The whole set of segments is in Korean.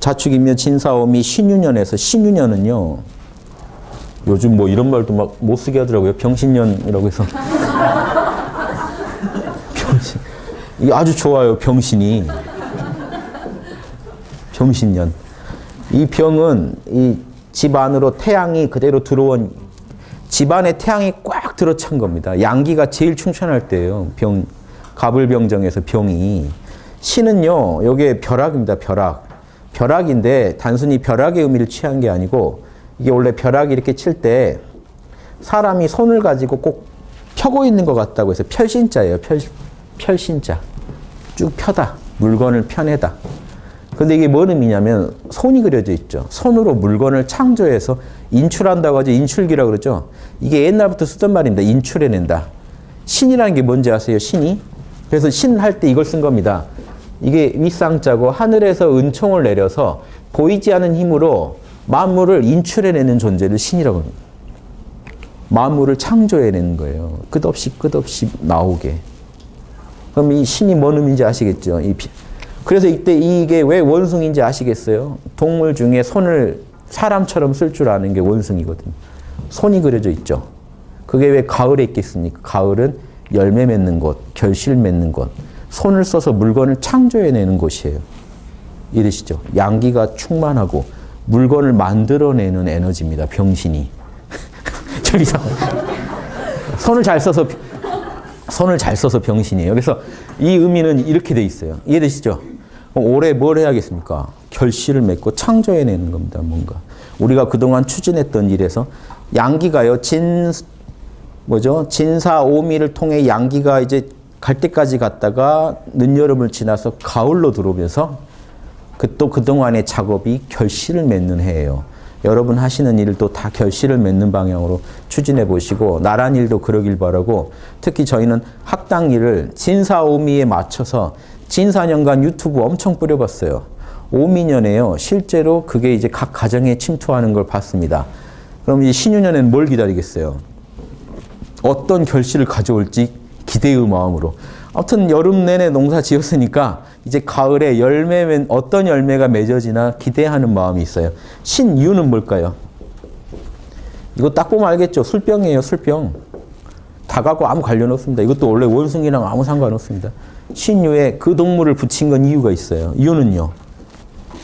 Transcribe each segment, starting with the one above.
자축이며 진사오미 신유년에서 신유년은요. 요즘 뭐 이런 말도 막 못 쓰게 하더라고요. 병신년이라고 해서. 병신. 이게 아주 좋아요. 병신이. 병신년. 이 병은 이 집 안으로 태양이 그대로 들어온 집안에 태양이 꽉 들어찬 겁니다. 양기가 제일 충천할 때예요. 병 가불병정에서 병이 신은요. 요게 벼락입니다. 벼락. 벼락인데 단순히 벼락의 의미를 취한 게 아니고 이게 원래 벼락이 이렇게 칠 때 사람이 손을 가지고 꼭 펴고 있는 것 같다고 해서 펼신자예요. 펼, 펼신자. 쭉 펴다. 물건을 펴내다. 근데 이게 뭔 의미냐면 손이 그려져 있죠. 손으로 물건을 창조해서 인출한다고 하죠. 인출기라고 그러죠. 이게 옛날부터 쓰던 말입니다. 인출해낸다. 신이라는 게 뭔지 아세요? 신이? 그래서 신 할 때 이걸 쓴 겁니다. 이게 윗상자고 하늘에서 은총을 내려서 보이지 않는 힘으로 만물을 인출해내는 존재를 신이라고 합니다. 만물을 창조해내는 거예요. 끝없이 끝없이 나오게. 그럼 이 신이 뭔 의미인지 아시겠죠? 이 비- 그래서 이때 이게 왜 원숭인지 아시겠어요? 동물 중에 손을 사람처럼 쓸 줄 아는 게 원숭이거든요. 손이 그려져 있죠. 그게 왜 가을에 있겠습니까? 가을은 열매 맺는 곳, 결실 맺는 곳, 손을 써서 물건을 창조해내는 곳이에요. 이러시죠. 양기가 충만하고 물건을 만들어내는 에너지입니다. 병신이. 좀 이상. 손을 잘 써서 손을 잘 써서 병신이에요. 그래서 이 의미는 이렇게 돼 있어요. 이해되시죠? 올해 뭘 해야겠습니까? 결실을 맺고 창조해내는 겁니다. 뭔가 우리가 그동안 추진했던 일에서 양기가요 진 뭐죠? 진사 오미를 통해 양기가 이제 갈 때까지 갔다가 늦여름을 지나서 가을로 들어오면서 그 또 그동안의 작업이 결실을 맺는 해예요. 여러분 하시는 일도 다 결실을 맺는 방향으로 추진해 보시고 나란 일도 그러길 바라고 특히 저희는 학당 일을 진사 오미에 맞춰서 진사 년간 유튜브 엄청 뿌려봤어요. 오미년에요. 실제로 그게 이제 각 가정에 침투하는 걸 봤습니다. 그럼 이제 신유년에는 뭘 기다리겠어요? 어떤 결실을 가져올지 기대의 마음으로. 아무튼 여름 내내 농사 지었으니까 이제 가을에 열매 맺 어떤 열매가 맺어지나 기대하는 마음이 있어요. 신유는 뭘까요? 이거 딱 보면 알겠죠. 술병이에요, 술병. 닭하고 아무 관련 없습니다. 이것도 원래 원숭이랑 아무 상관 없습니다. 신유에 그 동물을 붙인 건 이유가 있어요. 이유는요.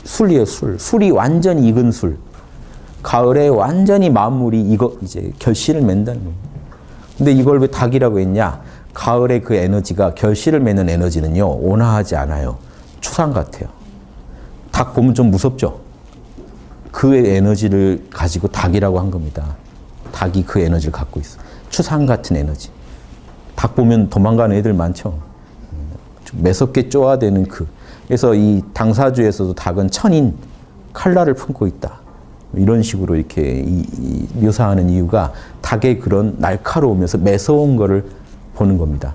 술이에요, 술. 술이 완전히 익은 술. 가을에 완전히 만물이 이거 이제 결실을 맺는다는 거예요. 근데 이걸 왜 닭이라고 했냐? 가을에 그 에너지가 결실을 맺는 에너지는요 온화하지 않아요. 추상 같아요. 닭 보면 좀 무섭죠. 그 에너지를 가지고 닭이라고 한 겁니다. 닭이 그 에너지를 갖고 있어. 추상 같은 에너지. 닭 보면 도망가는 애들 많죠. 좀 매섭게 쪼아대는 그. 그래서 이 당사주에서도 닭은 천인 칼날을 품고 있다. 이런 식으로 이렇게 이- 이 묘사하는 이유가 닭의 그런 날카로우면서 매서운 거를 보는 겁니다.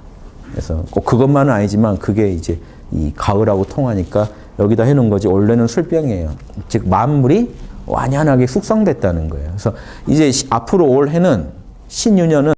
그래서 꼭 그것만은 아니지만 그게 이제 이 가을하고 통하니까 여기다 해놓은 거지 원래는 술병이에요. 즉 만물이 완연하게 숙성됐다는 거예요. 그래서 이제 시- 앞으로 올 해는 신유년은